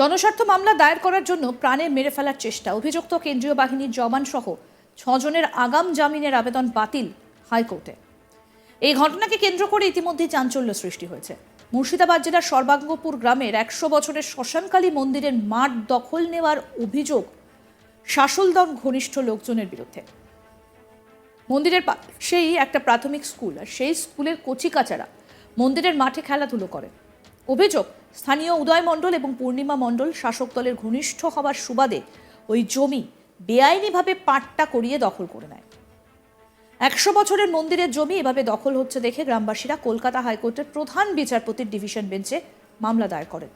জনস্বার্থ মামলা দায়ের করার জন্য প্রাণে মেরে ফেলার চেষ্টা। অভিযুক্ত কেন্দ্রীয় বাহিনীর জওয়ান সহ ছজনের আগাম জামিনের আবেদন বাতিল হাইকোর্টে। এই ঘটনাকে কেন্দ্র করে ইতিমধ্যে চাঞ্চল্য সৃষ্টি হয়েছে। মুর্শিদাবাদ জেলার সর্বাঙ্গপুর গ্রামের একশো বছরের শ্মশানকালী মন্দিরের মাঠ দখল নেওয়ার অভিযোগ শাসলদল ঘনিষ্ঠ লোকজনের বিরুদ্ধে। মন্দিরের পাশেই একটা প্রাথমিক স্কুল, আর সেই স্কুলের কচিকাচারা মন্দিরের মাঠে খেলাধুলো করে। অভিযোগ স্থানীয় উদয় মণ্ডল এবং পূর্ণিমা মণ্ডল শাসক দলের ঘনিষ্ঠ হওয়ার সুবাদে ওই জমি বেআইনিভাবে পাট্টা করিয়ে দখল করে নেয়। একশো বছরের মন্দিরের জমি এভাবে দখল হচ্ছে দেখে গ্রামবাসীরা কলকাতা হাইকোর্টের প্রধান বিচারপতির ডিভিশন বেঞ্চে মামলা দায়ের করেন।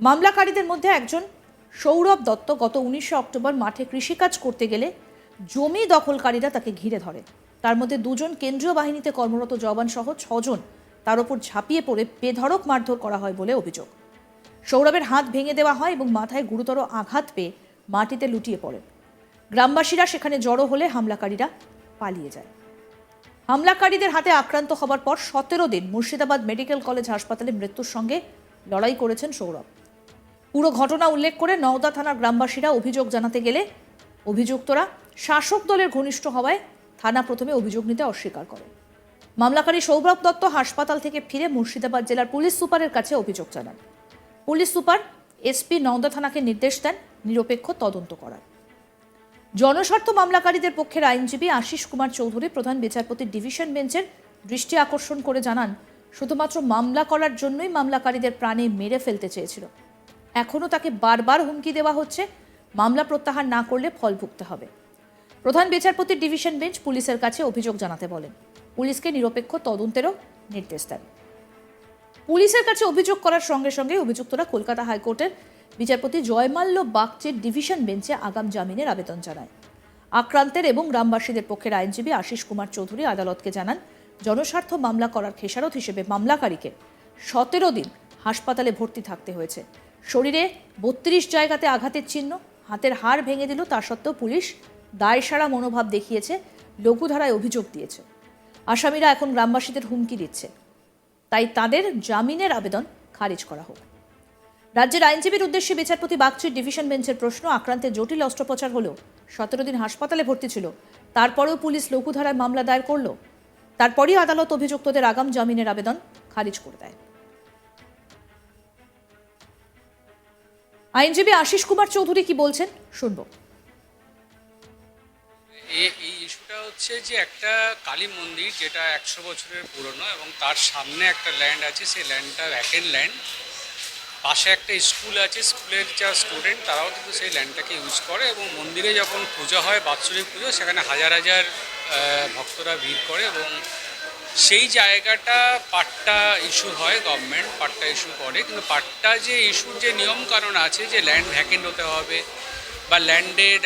মামলাকারীদের মধ্যে একজন সৌরভ দত্ত গত উনিশে অক্টোবর মাঠে কৃষিকাজ করতে গেলে জমি দখলকারীরা তাকে ঘিরে ধরে তার মধ্যে দুজন কেন্দ্রীয় বাহিনীতে কর্মরত জওয়ান সহ ছজন তার ওপর ঝাঁপিয়ে পড়ে বেধড়ক মারধর করা হয় বলে অভিযোগ। সৌরভের হাত ভেঙে দেওয়া হয় এবং মাথায় গুরুতর আঘাত পেয়ে মাটিতে লুটিয়ে পড়েন। গ্রামবাসীরা সেখানে জড়ো হলে হামলাকারীরা পালিয়ে যায়। হামলাকারীদের হাতে আক্রান্ত হবার পর সতেরো দিন মুর্শিদাবাদ মেডিকেল কলেজ হাসপাতালে মৃত্যুর সঙ্গে লড়াই করেছেন সৌরভ। পুরো ঘটনা উল্লেখ করে নওদা থানার গ্রামবাসীরা অভিযোগ জানাতে গেলে অভিযুক্তরা শাসক দলের ঘনিষ্ঠ হওয়ায় থানা প্রথমে অভিযোগ নিতে অস্বীকার করে। মামলাকারী সৌরভ দত্ত হাসপাতাল থেকে ফিরে মুর্শিদাবাদ জেলার পুলিশ সুপারের কাছে অভিযোগ জানান। পুলিশ সুপার এসপি নওদা থানাকে নির্দেশ দেন নিরপেক্ষ তদন্ত করার। জনস্বার্থ মামলাকারীদের পক্ষের আইনজীবী আশিস কুমার চৌধুরী প্রধান বিচারপতির ডিভিশন বেঞ্চের দৃষ্টি আকর্ষণ করে জানান, শুধুমাত্র মামলা করার জন্যই মামলাকারীদের প্রাণে মেরে ফেলতে চেয়েছিল। এখনও তাকে বারবার হুমকি দেওয়া হচ্ছে, মামলা প্রত্যাহার না করলে ফল ভুগতে হবে। প্রধান বিচারপতির ডিভিশন বেঞ্চ পুলিশের কাছে অভিযোগ জানাতে বলেন পুলিশকে নিরপেক্ষ তদন্তেরও নির্দেশ দেন। পুলিশের কাছে অভিযোগ করার সঙ্গে সঙ্গে অভিযুক্তরা কলকাতা হাইকোর্টের বিচারপতি জয়মাল্য বাগচির ডিভিশন বেঞ্চে আগাম জামিনের আবেদন জানায়। আক্রান্তের এবং গ্রামবাসীদের পক্ষের আইনজীবী আশিস কুমার চৌধুরী আদালতকে জানান, জনস্বার্থ মামলা করার খেসারত হিসেবে মামলাকারীকে সতেরো দিন হাসপাতালে ভর্তি থাকতে হয়েছে। শরীরে বত্রিশ জায়গাতে আঘাতের চিহ্ন, হাতের হাড় ভেঙে দিল তা সত্ত্বেও পুলিশ দায়সারা মনোভাব দেখিয়েছে, লঘুধারায় অভিযোগ দিয়েছে। আসামিরা এখন গ্রামবাসীদের হুমকি দিচ্ছে। তাই তাদের জামিনের আবেদন খারিজ করা হোক। রাজ্যের আইনজীবীর উদ্দেশ্যে বিচারপতি বাগচির ডিভিশন বেঞ্চের প্রশ্ন, আক্রান্তের জটিল অস্ত্রোপচার হলো, সতেরো দিন হাসপাতালে ভর্তি ছিল, তারপরেও পুলিশ লঘুধারায় মামলা দায়ের করল, তারপরই আদালত অভিযুক্তদের আগাম জামিনের আবেদন খারিজ করে দেয়। আইনজীবী আশিস কুমার চৌধুরী কি বলছেন, শুনব। এ- এই ইস্যুটা হচ্ছে যে একটা কালী মন্দির যেটা একশো বছরের পুরনো এবং তার সামনে একটা ল্যান্ড আছে, সেই ল্যান্ডটা ভ্যাকেন্ট ল্যান্ড পাশে একটা স্কুল আছে স্কুলের যা স্টুডেন্ট তারাও কিন্তু সেই ল্যান্ডটাকে ইউজ করে এবং মন্দিরে যখন পুজো হয়, বাৎসরিক পুজো, সেখানে হাজার হাজার ভক্তরা ভিড় করে এবং সেই জায়গাটা পাট্টা ইস্যু হয় গভর্নমেন্ট পাট্টা ইস্যু করে। কিন্তু পাট্টা যে ইস্যুর যে নিয়ম কানুন আছে যে ল্যান্ড ভ্যাকেন্ট হতে হবে বা ল্যান্ডের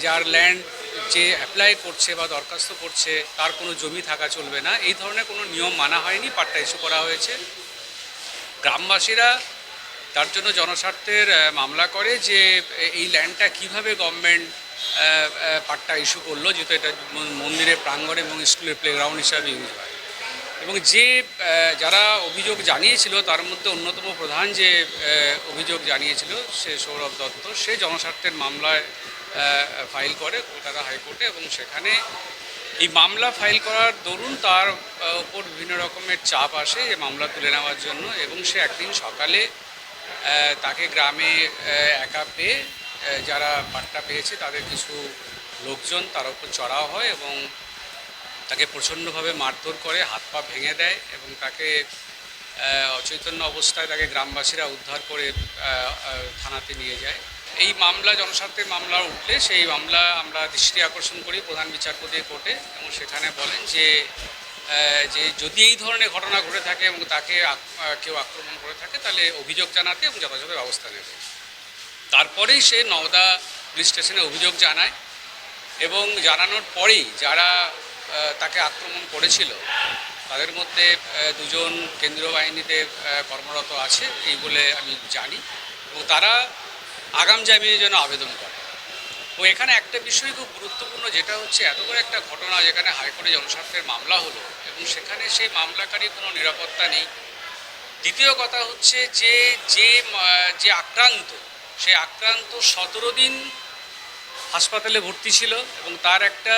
যার ল্যান্ড যে অ্যাপ্লাই করছে বা দরখাস্ত করছে, তার কোনো জমি থাকা চলবে না। এই ধরনের কোনো নিয়ম মানা হয়নি, পাট্টা ইস্যু করা হয়েছে। গ্রামবাসীরা তার জন্য জনস্বার্থের মামলা করে যে এই ল্যান্ডটা কীভাবে গভর্নমেন্ট পাট্টা ইস্যু করল, যেহেতু এটা মন্দিরের প্রাঙ্গণ এবং স্কুলের প্লেগ্রাউন্ড হিসাবে ইউজ হয়। এবং যে যারা অভিযোগ জানিয়েছিল, তার মধ্যে অন্যতম প্রধান যে অভিযোগ জানিয়েছিল, সে সৌরভ দত্ত, সে জনস্বার্থের মামলায় ফাইল করে কলকাতা হাইকোর্টে এবং সেখানে এই মামলা ফাইল করার দরুন তার ওপর বিভিন্ন রকমের চাপ আসে যে মামলা তুলে নেওয়ার জন্য এবং সে একদিন সকালে তাকে গ্রামে একা পেয়ে যারা পাট্টা পেয়েছে তাদের কিছু লোকজন তার উপর চড়াও হয় এবং তাকে প্রচণ্ডভাবে মারধর করে, হাত পা ভেঙে দেয় এবং তাকে অচৈতন্য অবস্থায় তাকে গ্রামবাসীরা উদ্ধার করে থানাতে নিয়ে যায়। এই মামলা, জনস্বার্থের মামলা উঠলে সেই মামলা আমরা দৃষ্টি আকর্ষণ করি প্রধান বিচারপতির কোর্টে এবং সেখানে বলেন যে যে যদি এই ধরনের ঘটনা ঘটে থাকে এবং তাকে কেউ আক্রমণ করে থাকে, তাহলে অভিযোগ জানাতে এবং যথাযথ ব্যবস্থা নেবে। তারপরেই সে নওদা পুলিশ স্টেশনে অভিযোগ জানায় এবং জানানোর পরেই যারা তাকে আক্রমণ করেছিল। তাদের মধ্যে দুজন কেন্দ্রীয় বাহিনীতে কর্মরত আছে, এই বলে আমি জানি। এবং তারা আগাম জামিনের জন্য আবেদন করে। ও এখানে একটা বিষয় খুব গুরুত্বপূর্ণ, যেটা হচ্ছে এত বড় একটা ঘটনা যেখানে হাইকোর্টে জনস্বার্থের মামলা হলো এবং সেখানে সেই মামলাকারী কোনো নিরাপত্তা নেই। দ্বিতীয় কথা হচ্ছে যে যে যে আক্রান্ত, সে আক্রান্ত সতেরো দিন হাসপাতালে ভর্তি ছিল এবং তার একটা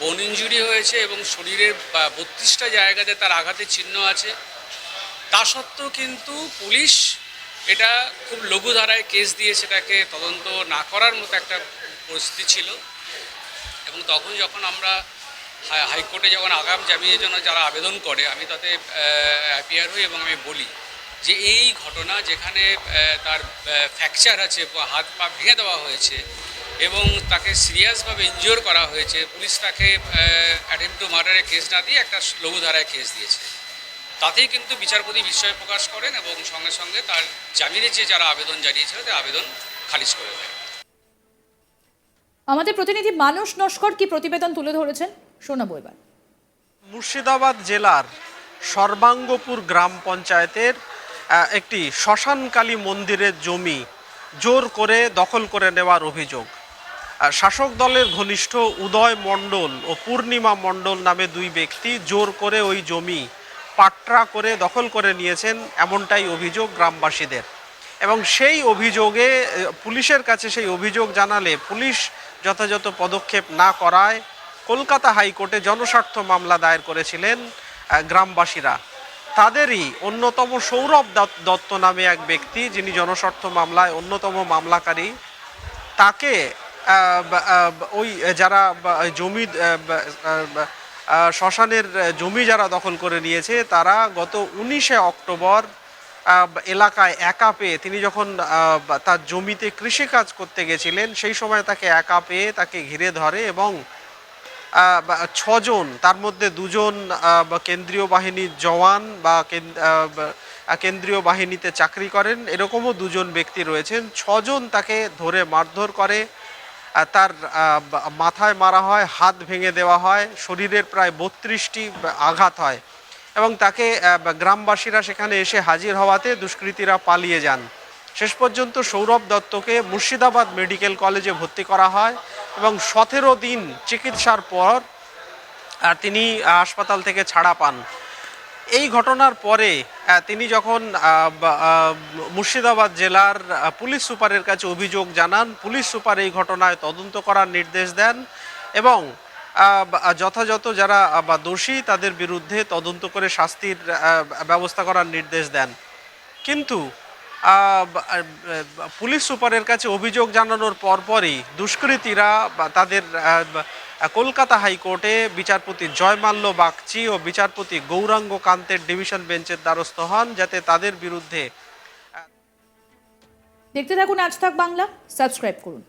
বোন ইঞ্জুরি হয়েছে এবং শরীরের বত্রিশটা জায়গাতে তার আঘাতের চিহ্ন আছে। তা সত্ত্বেও কিন্তু পুলিশ এটা খুব লঘু ধারায় কেস দিয়ে সেটাকে তদন্ত না করার মতো একটা পরিস্থিতি ছিল। এবং তখন যখন আমরা হাইকোর্টে যখন আগাম জামিনের জন্য যারা আবেদন করে, আমি তাতে অ্যাপিয়ার হই এবং আমি বলি যে এই ঘটনা যেখানে তার ফ্র্যাকচার আছে হাত পা ভেঙে দেওয়া হয়েছে এবং তাকে সিরিয়াসভাবে ইনজিওর করা হয়েছে। পুলিশ তাকে অ্যাটেম্প টু মার্ডারের কেস না দিয়ে একটা লঘু ধারায় কেস দিয়েছে। তাতেই কিন্তু বিচারপতি বিস্ময় প্রকাশ করেন এবং সঙ্গে সঙ্গে তার জামিনের যে যারা আবেদন জানিয়েছিল তার আবেদন খারিজ করে দেয় আমাদের প্রতিনিধি মানুষ নস্কর কি প্রতিবেদন তুলে ধরেছেন? শোনাবো এবার। মুর্শিদাবাদ জেলার সর্বাঙ্গপুর গ্রাম পঞ্চায়েতের একটি শ্মশানকালী মন্দিরের জমি জোর করে দখল করে নেওয়ার অভিযোগ। শাসক দলের ঘনিষ্ঠ উদয় মণ্ডল ও পূর্ণিমা মণ্ডল নামে দুই ব্যক্তি জোর করে ওই জমি পাট্রা করে দখল করে নিয়েছেন এমনটাই অভিযোগ গ্রামবাসীদের। এবং সেই অভিযোগে পুলিশের কাছে সেই অভিযোগ জানালে পুলিশ যথাযথ পদক্ষেপ না করায় কলকাতা হাইকোর্টে জনস্বার্থ মামলা দায়ের করেছিলেন গ্রামবাসীরা। তাদেরই অন্যতম সৌরভ দত্ত- নামে এক ব্যক্তি, যিনি জনস্বার্থ মামলায় অন্যতম মামলাকারী, তাকে ওই যারা জমি শ্মশানের জমি যারা দখল করে নিয়েছে, তারা গত উনিশে অক্টোবর এলাকায় একা পেয়ে তিনি যখন তার জমিতে কৃষিকাজ করতে গেছিলেন, সেই সময় তাকে একা পেয়ে তাকে ঘিরে ধরে এবং ছজন, তার মধ্যে দুজন কেন্দ্রীয় বাহিনীর জওয়ান বা, কেন্দ্রীয় বাহিনীতে চাকরি করেন, এরকমও দুজন ব্যক্তি রয়েছেন, ছজন তাকে ধরে মারধর করে তার মাথায় মারা হয়, হাত ভেঙে দেওয়া হয়, শরীরের প্রায় বত্রিশটি আঘাত হয় এবং তাকে গ্রামবাসীরা সেখানে এসে হাজির হওয়াতে দুষ্কৃতীরা পালিয়ে যান। শেষ পর্যন্ত সৌরভ দত্তকে মুর্শিদাবাদ মেডিকেল কলেজে ভর্তি করা হয় এবং সতেরো দিন চিকিৎসার পর তিনি হাসপাতাল থেকে ছাড়া পান। এই ঘটনার পরে তিনি যখন মুর্শিদাবাদ জেলার পুলিশ সুপারের কাছে অভিযোগ জানান, পুলিশ সুপার এই ঘটনায় তদন্ত করার নির্দেশ দেন এবং যথাযথ যারা বা, দোষী তাদের বিরুদ্ধে তদন্ত করে শাস্তির ব্যবস্থা করার নির্দেশ দেন। কিন্তু পুলিশ সুপারের কাছে অভিযোগ জানানোর পরপরই দুষ্কৃতীরা তাদের কলকাতা হাইকোর্টে বিচারপতি জয়মাল্য বাগচি ও বিচারপতি গৌরাঙ্গ কান্তের ডিভিশন বেঞ্চের দ্বারস্থ হন, যাতে তাদের বিরুদ্ধে দেখতে থাকুন আজ থাক বাংলা, সাবস্ক্রাইব করুন।